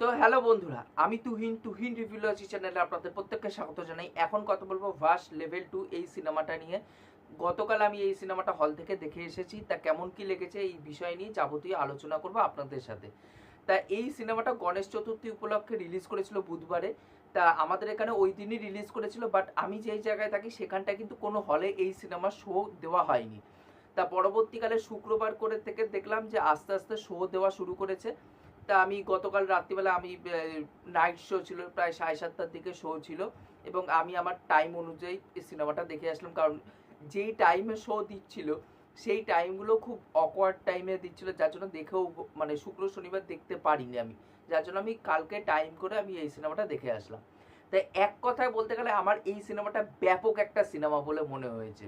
তো হ্যালো বন্ধুরা, আমি তুহিন তুহিন রিভিউলজি চ্যানেলে আপনাদের প্রত্যেককে স্বাগত জানাই। এখন কথা বলব ভাস লেভেল টু এই সিনেমাটা নিয়ে। গতকাল আমি এই সিনেমাটা হল থেকে দেখে এসেছি। তা কেমন কি লেগেছে এই বিষয় নিয়ে যাবতীয় আলোচনা করব আপনাদের সাথে। তা এই সিনেমাটা গণেশ চতুর্থী উপলক্ষে রিলিজ করেছিল বুধবারে। তা আমাদের এখানে ওই দিনই রিলিজ করেছিল বাট আমি যেই জায়গায় থাকি সেখানটায় কিন্তু কোনো হলে এই সিনেমার শো দেওয়া হয়নি। তা পরবর্তীকালে শুক্রবার করে থেকে দেখলাম যে আস্তে আস্তে শো দেওয়া শুরু করেছে। তা আমি গতকাল রাত্রিবেলা আমি নাইট শো ছিল, প্রায় সাড়ে সাতটার দিকে শো ছিল এবং আমি আমার টাইম অনুযায়ী এই সিনেমাটা দেখে আসলাম। কারণ যেই টাইমে শো দিচ্ছিল, সেই টাইমগুলো খুব অকওয়ার্ড টাইমে দিচ্ছিল, যার জন্য দেখেও মানে শুক্র, শনিবার দেখতে পারিনি আমি। যার জন্য আমি কালকে টাইম করে আমি এই সিনেমাটা দেখে আসলাম। তাই এক কথায় বলতে গেলে আমার এই সিনেমাটা ব্যাপক একটা সিনেমা বলে মনে হয়েছে।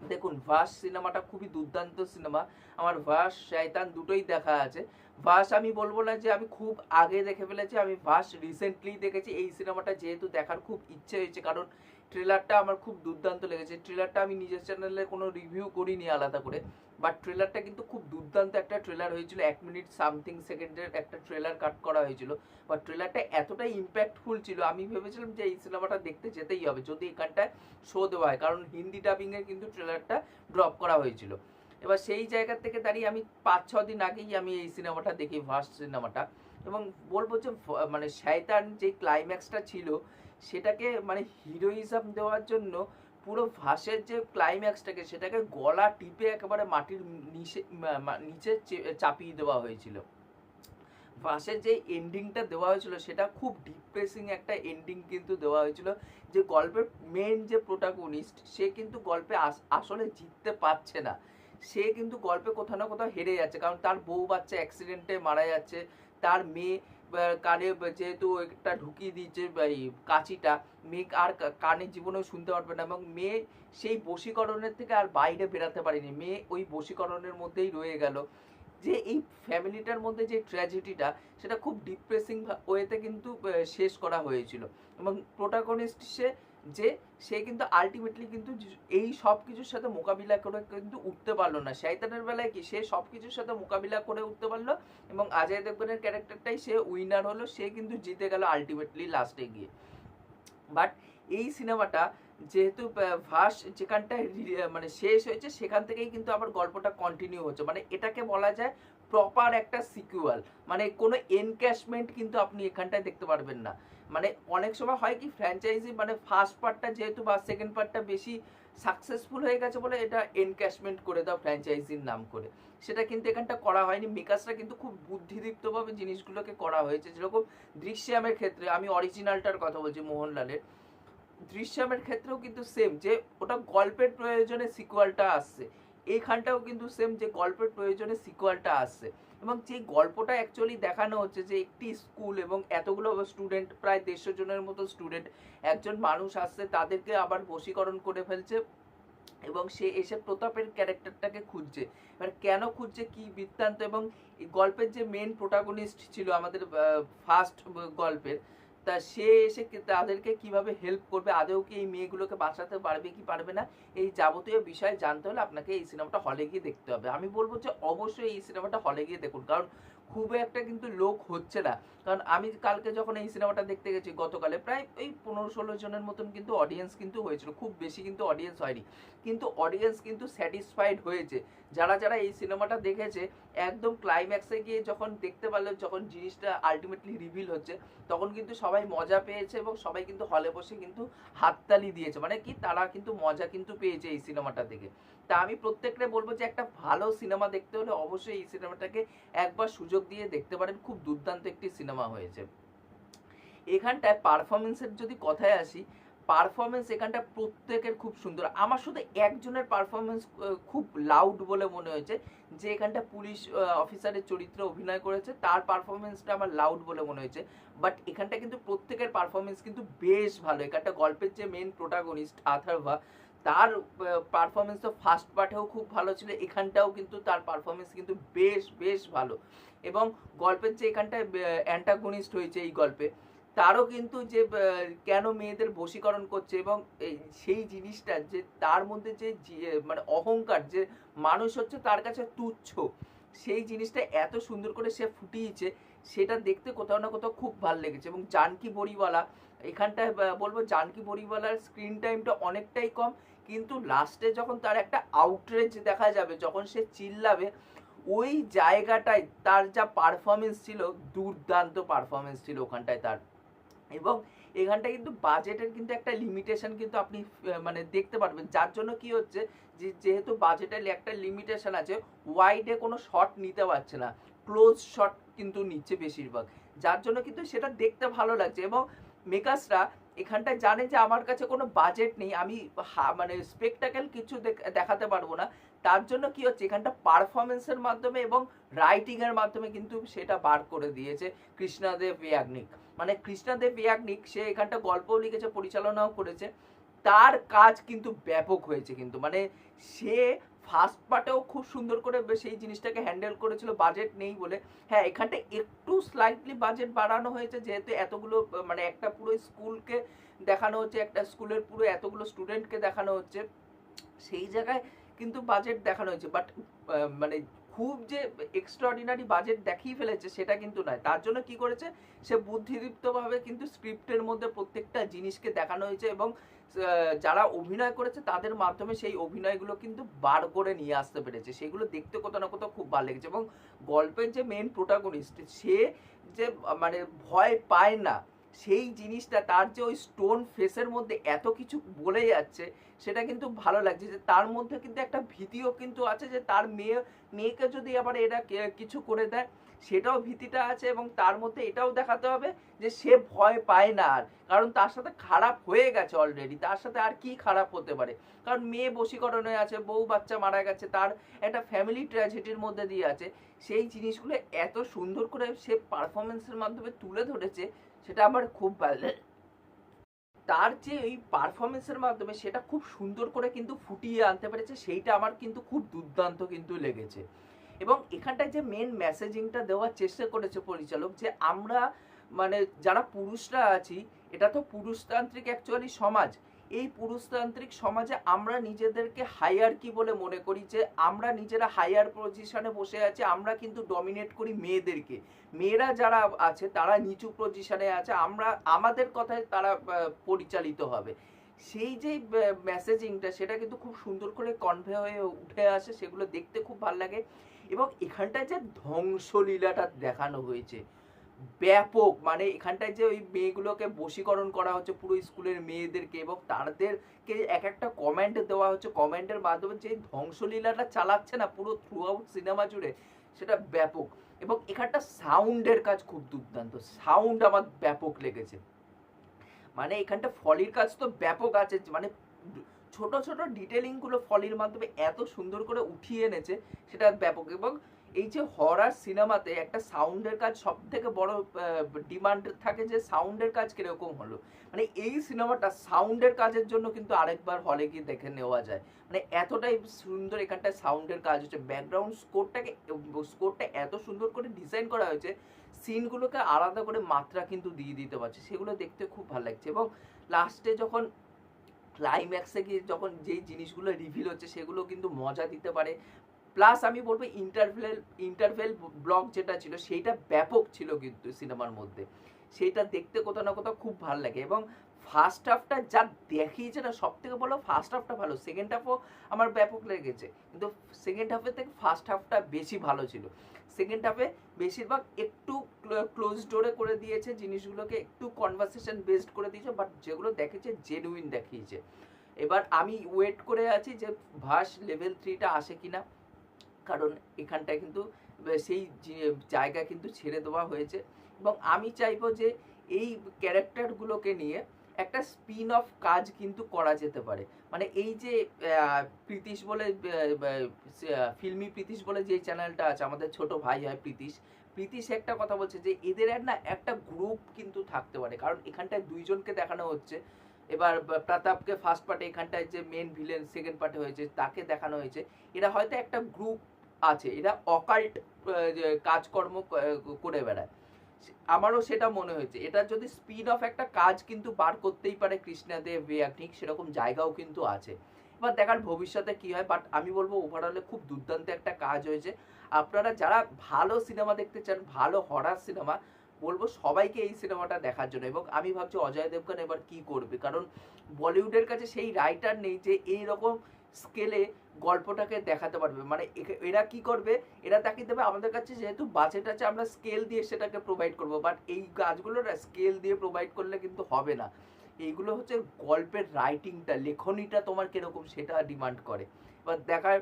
দেখুন, ভাস সিনেমাটা খুবই দুর্দান্ত সিনেমা। আমার ভাস, শায়তান দুটোই দেখা আছে। ভাস আমি বলব না যে আমি খুব আগে দেখে ফেলেছি, আমি ভাস রিসেন্টলি দেখেছি। এই সিনেমাটা যেহেতু দেখার খুব ইচ্ছে হয়েছে, কারণ ট্রেলারটা আমার খুব দুর্দান্ত লেগেছে। ট্রেলারটা আমি নিজের চ্যানেলে কোনো রিভিউ করিনি আলাদা করে। বাট ট্রেলারটা কিন্তু খুব দুর্দান্ত একটা ট্রেলার হয়েছিল। এক মিনিট সামথিং সেকেন্ডের একটা ট্রেলার কাট করা হয়েছিল। বা ট্রেলারটা এতটাই ইম্প্যাক্টফুল ছিল, আমি ভেবেছিলাম যে এই সিনেমাটা দেখতে যেতেই হবে, যদি এখানটায় শো দেওয়া হয়। কারণ হিন্দি ডাবিংয়ে কিন্তু ট্রেলারটা ড্রপ করা হয়েছিল। এবার সেই জায়গা থেকে দাঁড়িয়ে আমি পাঁচ ছ দিন আগেই আমি এই সিনেমাটা দেখি ফার্স্ট সিনেমাটা এবং বলব যে মানে শয়তান যে ক্লাইম্যাক্সটা ছিল সেটাকে মানে হিরোইজম দেওয়ার জন্য পুরো ভাসের যে ক্লাইম্যাক্সটাকে সেটাকে গলা টিপে একেবারে মাটির নিচে নিচে চাপিয়ে দেওয়া হয়েছিল। ভাসের যে এন্ডিংটা দেওয়া হয়েছিল সেটা খুব ডিপ্রেসিং একটা এন্ডিং কিন্তু দেওয়া হয়েছিল, যে গল্পের মেন যে প্রোটাগনিস্ট সে কিন্তু গল্পে আস- আসলে জিততে পারছে না। সে কিন্তু গল্পে কোথাও না কোথাও হেরে যাচ্ছে, কারণ তার বউ বাচ্চা অ্যাক্সিডেন্টে মারা যাচ্ছে, তার মেয়ে কানে যেহেতু একটা ঢুকিয়ে দিচ্ছে কাঁচিটা মেয়ে আর কানে জীবনেও শুনতে পারবে না এবং মেয়ে সেই বশীকরণের থেকে আর বাইরে বেরাতে পারেনি। মেয়ে ওই বশীকরণের মধ্যেই রয়ে গেল। যে এই ফ্যামিলিটার মধ্যে যে ট্র্যাজেডিটা, সেটা খুব ডিপ্রেসিং ওয়েতে কিন্তু শেষ করা হয়েছিল। এবং প্রোটাগনিস্ট সে যে সে কিন্তু আলটিমেটলি কিন্তু এই সব কিছুর সাথে মোকাবিলা করে কিন্তু উঠতে পারল না। শয়তানের বেলায় কি সে সব কিছুর সাথে মোকাবিলা করে উঠতে পারল এবং অজয় দেবগনের ক্যারেক্টারটাই সে উইনার হলো, সে কিন্তু জিতে গেল আলটিমেটলি লাস্টে গিয়ে। বাট এই সিনেমাটা যেহেতু ভাস যেখানটায় মানে শেষ হয়েছে, সেখান থেকেই কিন্তু আবার গল্পটা কন্টিনিউ হচ্ছে। মানে এটাকে বলা যায় প্রপার একটা সিকুয়াল মানে কোনো এনক্যাশমেন্ট কিন্তু আপনি এখানটায় দেখতে পারবেন না। মানে অনেক সময় হয় কি ফ্র্যাঞ্চাইজি মানে ফার্স্ট পার্টটা যেহেতু বা সেকেন্ড পার্টটা বেশি সাকসেসফুল হয়ে গেছে বলে এটা এনক্যাশমেন্ট করে দাও ফ্র্যাঞ্চাইজির নাম করে। সেটা কিন্তু এখানটা করা হয়নি। মেকার্সরা কিন্তু খুব বুদ্ধিদীপ্তভাবে জিনিসগুলোকে করা হয়েছে। যেরকম দৃশ্যমের ক্ষেত্রে, আমি অরিজিনালটার কথা বলছি মোহনলালের, দৃশ্যামের ক্ষেত্রেও কিন্তু সেম যে ওটা গল্পের প্রয়োজনে সিকুয়ালটা আসছে। এইখানটাও কিন্তু সেম যে গল্পের প্রয়োজনে সিকুয়ালটা আসছে। এবং যে গল্পটা অ্যাকচুয়ালি দেখানো হচ্ছে যে একটি স্কুল এবং এতগুলো স্টুডেন্ট প্রায় দেড়শো জনের মতো স্টুডেন্ট একজন মানুষ আসছে, তাদেরকে আবার বশীকরণ করে ফেলছে এবং সে এসে প্রতাপের ক্যারেক্টারটাকে খুঁজছে। এবার কেন খুঁজছে, কি বৃত্তান্ত এবং গল্পের যে মেন প্রোটাগনিস্ট ছিল আমাদের ফার্স্ট গল্পের তা সে এসে তাদেরকে কীভাবে হেল্প করবে? আদৌ কি এই মেয়েগুলোকে বাঁচাতে পারবে কি পারবে না? এই যাবতীয় বিষয় জানতে হলে আপনাকে এই সিনেমাটা হলে গিয়ে দেখতে হবে। আমি বলব যে অবশ্যই এই সিনেমাটা হলে গিয়ে দেখুন। কারণ খুব একটা কিন্তু লোক হচ্ছে না। কারণ আমি কালকে যখন এই সিনেমাটা দেখতে গেছি গতকালে, প্রায় ওই পনেরো ষোলো জনের মতন কিন্তু অডিয়েন্স কিন্তু হয়েছিল। খুব বেশি কিন্তু অডিয়েন্স হয়নি। কিন্তু অডিয়েন্স কিন্তু স্যাটিসফাইড হয়েছে। যারা যারা এই সিনেমাটা দেখেছে একদম ক্লাইম্যাক্সে গিয়ে যখন দেখতে পারল যখন জিনিসটা আলটিমেটলি রিভিল হচ্ছে, তখন কিন্তু সবাই মজা পেয়েছে এবং সবাই কিন্তু হলে বসে কিন্তু হাততালি দিয়েছে। মানে কি? তারা কিন্তু মজা কিন্তু পেয়েছে এই সিনেমাটা দেখে। তা আমি প্রত্যেকটা বলব যে একটা ভালো সিনেমা দেখতে হলে অবশ্যই এই সিনেমাটাকে একবার সুযোগ দিয়ে দেখতে পারেন। খুব দুর্দান্ত একটি সিনেমা হয়েছে। এখানটায় পারফরমেন্সের যদি কথায় আসি পারফরমেন্স এখানটা প্রত্যেকের খুব সুন্দর। আমার শুধু একজনের পারফরমেন্স খুব লাউড বলে মনে হয়েছে, যে এখানটা পুলিশ অফিসারের চরিত্রে অভিনয় করেছে, তার পারফরমেন্সটা আমার লাউড বলে মনে হয়েছে। বাট এখানটা কিন্তু প্রত্যেকের পারফরমেন্স কিন্তু বেশ ভালো। এখানটা গল্পের যে মেন প্রোটাগনিস্ট আথারভা তার পারফরমেন্স তো ফার্স্ট পার্টেও খুব ভালো ছিল, এখানটাও কিন্তু তার পারফরমেন্স কিন্তু বেশ বেশ ভালো। এবং গল্পের যে এখানটায় অ্যান্টাগনিস্ট হয়েছে এই গল্পে তারও কিন্তু যে কেন মেয়েদের বশীকরণ করছে এবং সেই জিনিসটা যে, তার মধ্যে যে মানে অহংকার যে, মানুষ হচ্ছে তার কাছে তুচ্ছ, সেই জিনিসটা এত সুন্দর করে সে ফুটিয়েছে, সেটা দেখতে কোথাও না কোথাও খুব ভালো লেগেছে এবং জানকি বড়িওয়ালা, এখানটায় বলব জানকি বড়িওয়ালার স্ক্রিন টাইমটা অনেকটাই কম, কিন্তু লাস্টে যখন তার একটা আউটরেজ দেখা যাবে, যখন সে চিল্লাবে, ওই জায়গাটায় তার যা পারফরমেন্স ছিল, দুর্দান্ত পারফরমেন্স ছিল ওখানটায় তার। এবং এখানটায় কিন্তু বাজেটের কিন্তু একটা লিমিটেশন কিন্তু আপনি মানে দেখতে পারবেন। যার জন্য কি হচ্ছে যে, যেহেতু বাজেটের একটা লিমিটেশন আছে ওয়াইডে কোনো শট নিতে পারছে না। ক্লোজ শট কিন্তু নিচ্ছে বেশিরভাগ। যার জন্য কিন্তু সেটা দেখতে ভালো লাগছে এবং মেকার্সরা এখানটায় জানে যে, আমার কাছে কোনো বাজেট নেই। আমি মানে স্পেকটাকেল কিছু দেখ- দেখাতে পারব না। তার জন্য কি হচ্ছে? এখানটা পারফরমেন্সের মাধ্যমে এবং রাইটিং এর মাধ্যমে কিন্তু সেটা বার করে দিয়েছে কৃষ্ণাদেব ইয়াগনিক মানে কৃষ্ণাদেব ইয়াগনিক সে এখানটা গল্পও লিখেছে, পরিচালনাও করেছে। তার কাজ কিন্তু ব্যাপক হয়েছে কিন্তু। মানে সে ফার্স্ট পার্টেও খুব সুন্দর করে সেই জিনিসটাকে হ্যান্ডেল করেছিল বাজেট নেই বলে। হ্যাঁ এখানটা একটু স্লাইটলি বাজেট বাড়ানো হয়েছে, যেহেতু এতগুলো মানে একটা পুরো স্কুলকে দেখানো হচ্ছে, একটা স্কুলের পুরো এতগুলো স্টুডেন্টকে দেখানো হচ্ছে। সেই জায়গায় কিন্তু বাজেট দেখানো হয়েছে বাট মানে খুব যে এক্সট্রাঅর্ডিনারি বাজেট দেখিয়ে ফেলেছে সেটা কিন্তু নয়। তার জন্য কি করেছে? সে বুদ্ধিদীপ্তভাবে কিন্তু স্ক্রিপ্টের মধ্যে প্রত্যেকটা জিনিসকে দেখানো হয়েছে এবং যারা অভিনয় করেছে তাদের মাধ্যমে সেই অভিনয়গুলো কিন্তু বার করে নিয়ে আসতে পেরেছে। সেগুলো দেখতে কোথাও না কোথাও খুব ভালো লেগেছে এবং গল্পের যে মেন প্রোটাগনিস্ট সে যে মানে ভয় পায় না সেই জিনিসটা, তার যে ওই স্টোন ফেসের মধ্যে এত কিছু বলে যাচ্ছে, সেটা কিন্তু ভালো লাগছে যে তার মধ্যে কিন্তু একটা ভীতিও কিন্তু আছে যে তার মেয়ে, মেয়েকে যদি আবার এটা কিছু করে দেয়, সেটাও ভীতিটা আছে এবং তার মধ্যে এটাও দেখাতে হবে যে সে ভয় পায় না আর। কারণ তার সাথে খারাপ হয়ে গেছে অলরেডি তার সাথে আর কি খারাপ হতে পারে? কারণ মেয়ে বশীকরণে আছে, বউ বাচ্চা মারা গেছে, তার একটা ফ্যামিলি ট্র্যাজেডির মধ্যে দিয়ে আছে। সেই জিনিসগুলো এত সুন্দর করে সে পারফরমেন্সের মাধ্যমে তুলে ধরেছে সেটা আমার খুব ভালো লাগে। তার যে এই পারফরমেন্সের মাধ্যমে সেটা খুব সুন্দর করে কিন্তু ফুটিয়ে আনতে পেরেছে, সেইটা আমার কিন্তু খুব দুর্দান্ত কিন্তু লেগেছে এবং এখানটায় যে মেন মেসেজিংটা দেওয়ার চেষ্টা করেছে পরিচালক যে আমরা মানে যারা পুরুষরা আছি, এটা তো পুরুষতান্ত্রিক অ্যাকচুয়ালি সমাজ এই পুরুষতান্ত্রিক সমাজে আমরা নিজেদেরকে হায়ার কি বলে মনে করি? যে আমরা নিজেরা হায়ার পজিশনে বসে আছি, আমরা কিন্তু ডমিনেট করি মেয়েদেরকে। মেয়েরা যারা আছে, তারা নিচু পজিশনে আছে, আমরা, আমাদের কথায় তারা পরিচালিত হবে। সেই যে মেসেজিংটা সেটা কিন্তু খুব সুন্দর করে কনভে হয়ে উঠে আসে, সেগুলো দেখতে খুব ভালো লাগে। এবং এখানটায় যে ধ্বংসলীলাটা দেখানো হয়েছে ব্যাপক মানে এখানটায় যে ওই মেয়েগুলোকে বশীকরণ করা হচ্ছে পুরো স্কুলের মেয়েদেরকে এবং তাদেরকে এক একটা কমেন্ট দেওয়া হচ্ছে। কমেন্টের মাধ্যমে যে ধ্বংসলীলাটা চালাচ্ছে না পুরো থ্রু আউট সিনেমা জুড়ে, সেটা ব্যাপক। এবং এখানটা সাউন্ডের কাজ খুব দুর্দান্ত। সাউন্ড আমার ব্যাপক লেগেছে। মানে এখানটা ফলির কাজ তো ব্যাপক আছে মানে ছোট ছোট ডিটেলিংগুলো ফলির মাধ্যমে এত সুন্দর করে উঠিয়ে এনেছে, সেটা ব্যাপক। এবং এই যে হরার সিনেমাতে একটা সাউন্ডের কাজ সব থেকে বড় ডিমান্ড থাকে যে সাউন্ডের কাজ কীরকম হলো। মানে এই সিনেমাটা সাউন্ডের কাজের জন্য কিন্তু আরেকবার হলে গিয়ে দেখে নেওয়া যায়। মানে এতটাই সুন্দর এখানটায় সাউন্ডের কাজ হচ্ছে। ব্যাকগ্রাউন্ড স্কোরটাকে স্কোরটা এত সুন্দর করে ডিজাইন করা হয়েছে সিনগুলোকে আলাদা করে মাত্রা কিন্তু দিয়ে দিতে পারছে। সেগুলো দেখতে খুব ভালো লাগছে। এবং লাস্টে যখন ক্লাইম্যাক্সে গিয়ে যখন যেই জিনিসগুলো রিভিল হচ্ছে, সেগুলো কিন্তু মজা দিতে পারে। প্লাস আমি বলব ইন্টারভেল ইন্টারভেল ব্লক যেটা ছিল, সেইটা ব্যাপক ছিল কিন্তু সিনেমার মধ্যে। সেইটা দেখতে কোথাও না কোথাও খুব ভালো লাগে এবং ফার্স্ট হাফটা যা দেখিয়েছে না সব থেকে বলো ফার্স্ট হাফটা ভালো। সেকেন্ড হাফও আমার ব্যাপক লেগেছে। কিন্তু সেকেন্ড হাফের থেকে ফার্স্ট হাফটা বেশি ভালো ছিল। সেকেন্ড হাফে বেশিরভাগ একটু ক্লোজ ডোরে করে দিয়েছে, জিনিসগুলোকে একটু কনভারসেশন বেসড করে দিয়েছে বাট যেগুলো দেখেছে জেনুইন দেখিয়েছে। এবার আমি ওয়েট করে আছি যে ভাস লেভেল থ্রিটা আসে কিনা। কারণ এখানটায় কিন্তু সেই জায়গা কিন্তু ছেড়ে দেওয়া হয়েছে। এবং আমি চাইব যে এই ক্যারেক্টারগুলোকে নিয়ে একটা স্পিন অফ কাজ কিন্তু করা যেতে পারে। মানে এই যে প্রীতিশ বলে ফিল্মি প্রীতিশ বলে যে চ্যানেলটা আছে, আমাদের ছোট ভাই হয় প্রীতিশ। প্রীতিশ একটা কথা বলছে যে এদের আর না একটা গ্রুপ কিন্তু থাকতে পারে। কারণ এখানটায় দুইজনকে দেখানো হচ্ছে। এবার প্রতাপকে ফার্স্ট পার্টে এখানটায় যে মেন ভিলেন সেকেন্ড পার্টে হয়েছে, তাকে দেখানো হয়েছে। এরা হয়তো একটা গ্রুপ আছে, এরা অকাল্ট কাজকর্ম করে বেড়ায়। আমারও সেটা মনে হয়েছে। এটা যদি স্পিড অফ একটা কাজ কিন্তু বার করতেই পারে কৃষ্ণাদেব ঠিক সেরকম জায়গাও কিন্তু আছে। এবার দেখার ভবিষ্যতে কি হয় বাট আমি বলব ওভারঅলে খুব দুর্দান্ত একটা কাজ হয়েছে। আপনারা যারা ভালো সিনেমা দেখতে চান, ভালো হরার সিনেমা, বলব সবাইকে এই সিনেমাটা দেখার জন্য। এবং আমি ভাবছি অজয় দেবগন এবার কি করবে? কারণ বলিউডের কাছে সেই রাইটার নেই যে এই রকম স্কেলে গল্পটাকে দেখাতে পারবে। মানে এরা কি করবে? এরা তাকে দেবে আমাদের কাছে যেহেতু বাজেট আছে, আমরা স্কেল দিয়ে সেটাকে প্রোভাইড করব। বাট এই গাছগুলো স্কেল দিয়ে প্রোভাইড করলে কিন্তু হবে না। এইগুলো হচ্ছে গল্পের রাইটিংটা লেখনীটা তোমার কীরকম সেটা ডিমান্ড করে। দেখার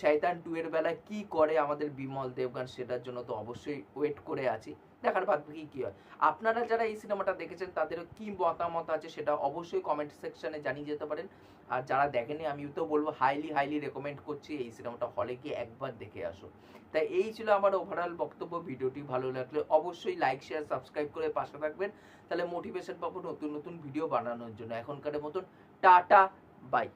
শয়তান টু এর বেলায় কি করে আমাদের বিমল দেবগান সেটার জন্য তো অবশ্যই ওয়েট করে আছি। দেখার বাদ বাকি কি হয়? আপনারা যারা এই সিনেমাটা দেখেছেন তাদের কি মতামত আছে সেটা অবশ্যই কমেন্ট সেকশনে জানিয়ে যেতে পারেন। আর যারা দেখেনি আমি তো বলব হাইলি হাইলি রেকমেন্ড করছি এই সিনেমাটা হলে গিয়ে একবার দেখে আসো। তাই এই ছিল আমার ওভারঅল বক্তব্য, ভিডিওটি ভালো লাগলে অবশ্যই লাইক শেয়ার সাবস্ক্রাইব করে পাশে থাকবেন। তাহলে মোটিভেশন পাবো নতুন নতুন ভিডিও বানানোর জন্য। এখনকার মতন টাটা বাই